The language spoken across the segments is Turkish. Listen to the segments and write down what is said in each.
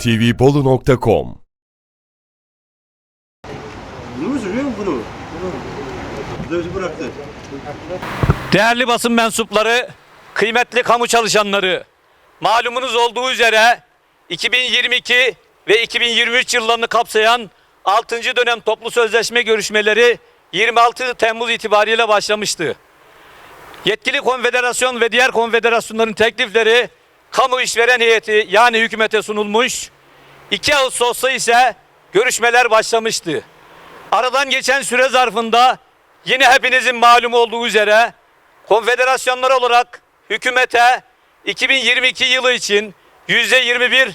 tvbolu.com Bunu mu sürüyor mu bunu? Bunu. Dövücü bıraktı. Değerli basın mensupları, kıymetli kamu çalışanları, malumunuz olduğu üzere 2022 ve 2023 yıllarını kapsayan 6. dönem toplu sözleşme görüşmeleri 26 Temmuz itibariyle başlamıştı. Yetkili konfederasyon ve diğer konfederasyonların teklifleri kamu işveren heyeti yani hükümete sunulmuş. 2 Ağustos'ta ise görüşmeler başlamıştı. Aradan geçen süre zarfında yine hepinizin malum olduğu üzere konfederasyonlar olarak hükümete 2022 yılı için %21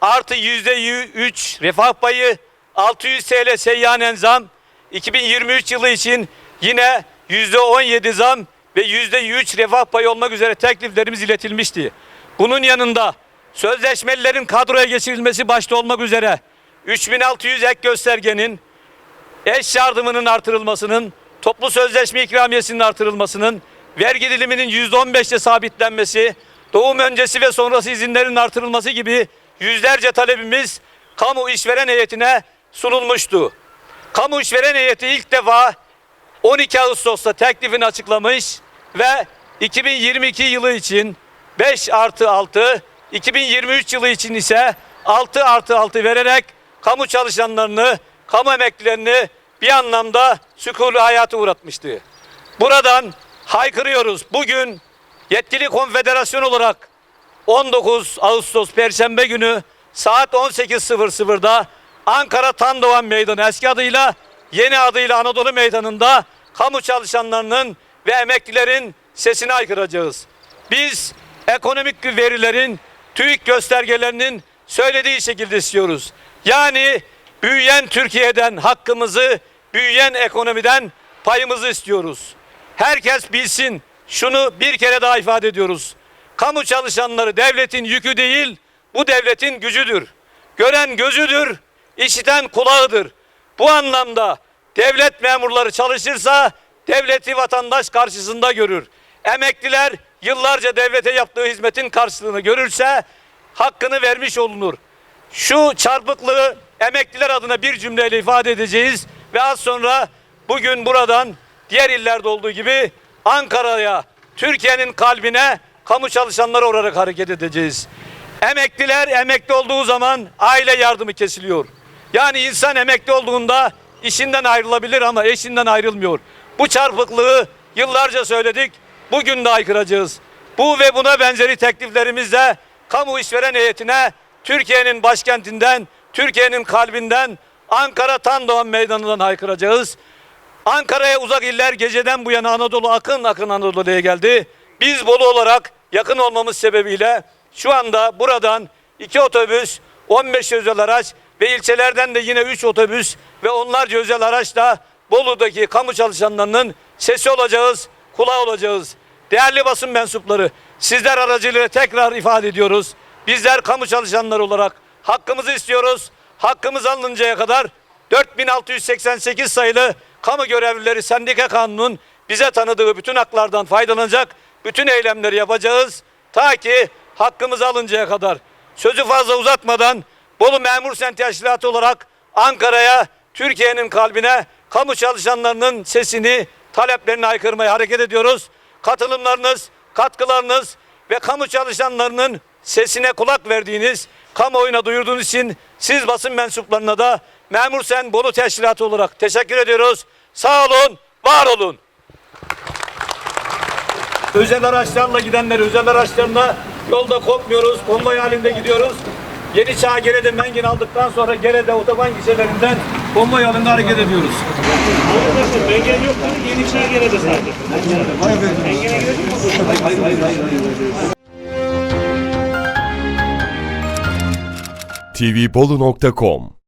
artı %3 refah payı 600 TL seyyanen zam 2023 yılı için yine %17 zam ve %3 refah payı olmak üzere tekliflerimiz iletilmişti. Bunun yanında sözleşmelilerin kadroya geçirilmesi başta olmak üzere 3600 ek göstergenin eş yardımının artırılmasının, toplu sözleşme ikramiyesinin artırılmasının, vergi diliminin %15'te sabitlenmesi, doğum öncesi ve sonrası izinlerin artırılması gibi yüzlerce talebimiz kamu işveren heyetine sunulmuştu. Kamu işveren heyeti ilk defa 12 Ağustos'ta teklifini açıklamış ve 2022 yılı için 5 artı 6, 2023 yılı için ise 6 artı 6 vererek kamu çalışanlarını, kamu emeklilerini bir anlamda sükûlü hayata uğratmıştı. Buradan haykırıyoruz. Bugün yetkili konfederasyon olarak 19 Ağustos Perşembe günü saat 18.00'da Ankara Tandoğan Meydanı eski adıyla yeni adıyla Anadolu Meydanı'nda kamu çalışanlarının ve emeklilerin sesini aykıracağız. Biz ekonomik verilerin, TÜİK göstergelerinin söylediği şekilde istiyoruz. Yani büyüyen Türkiye'den hakkımızı, büyüyen ekonomiden payımızı istiyoruz. Herkes bilsin, şunu bir kere daha ifade ediyoruz. Kamu çalışanları devletin yükü değil, bu devletin gücüdür. Gören gözüdür, işiten kulağıdır. Bu anlamda devlet memurları çalışırsa devleti vatandaş karşısında görür. Emekliler yıllarca devlete yaptığı hizmetin karşılığını görürse hakkını vermiş olunur. Şu çarpıklığı emekliler adına bir cümleyle ifade edeceğiz ve az sonra bugün buradan diğer illerde olduğu gibi Ankara'ya, Türkiye'nin kalbine kamu çalışanları olarak hareket edeceğiz. Emekliler emekli olduğu zaman aile yardımı kesiliyor. Yani insan emekli olduğunda işinden ayrılabilir ama eşinden ayrılmıyor. Bu çarpıklığı yıllarca söyledik. Bugün de aykıracağız. Bu ve buna benzeri tekliflerimizle kamu işveren heyetine Türkiye'nin başkentinden, Türkiye'nin kalbinden Ankara Tandoğan Meydanı'ndan haykıracağız. Ankara'ya uzak iller geceden bu yana Anadolu akın akın Anadolu'ya geldi. Biz Bolu olarak yakın olmamız sebebiyle şu anda buradan iki otobüs, 15 özel araç ve ilçelerden de yine 3 otobüs ve onlarca özel araçla Bolu'daki kamu çalışanlarının sesi olacağız, kulağı olacağız. Değerli basın mensupları, sizler aracılığıyla tekrar ifade ediyoruz. Bizler kamu çalışanları olarak hakkımızı istiyoruz. Hakkımız alınıncaya kadar 4688 sayılı kamu görevlileri sendika kanunun bize tanıdığı bütün haklardan faydalanacak, bütün eylemleri yapacağız. Ta ki hakkımız alıncaya kadar. Sözü fazla uzatmadan Bolu Memur Sen Teşkilatı olarak Ankara'ya, Türkiye'nin kalbine kamu çalışanlarının sesini, taleplerini aykırmaya hareket ediyoruz. Katılımlarınız, katkılarınız ve kamu çalışanlarının sesine kulak verdiğiniz, kamuoyuna duyurduğunuz için siz basın mensuplarına da Memur Sen Bolu Teşkilatı olarak teşekkür ediyoruz. Sağ olun, var olun. Özel araçlarla gidenler özel araçlarına yolda kopmuyoruz. Konvoy halinde gidiyoruz. Yeni Çağ Gerede Mengin aldıktan sonra Gerede otoban gişelerinden konvoy halinde hareket ediyoruz. Mengen yok dedi, yeni gene de sadece. Mengen'e gerek yok. tvbolu.com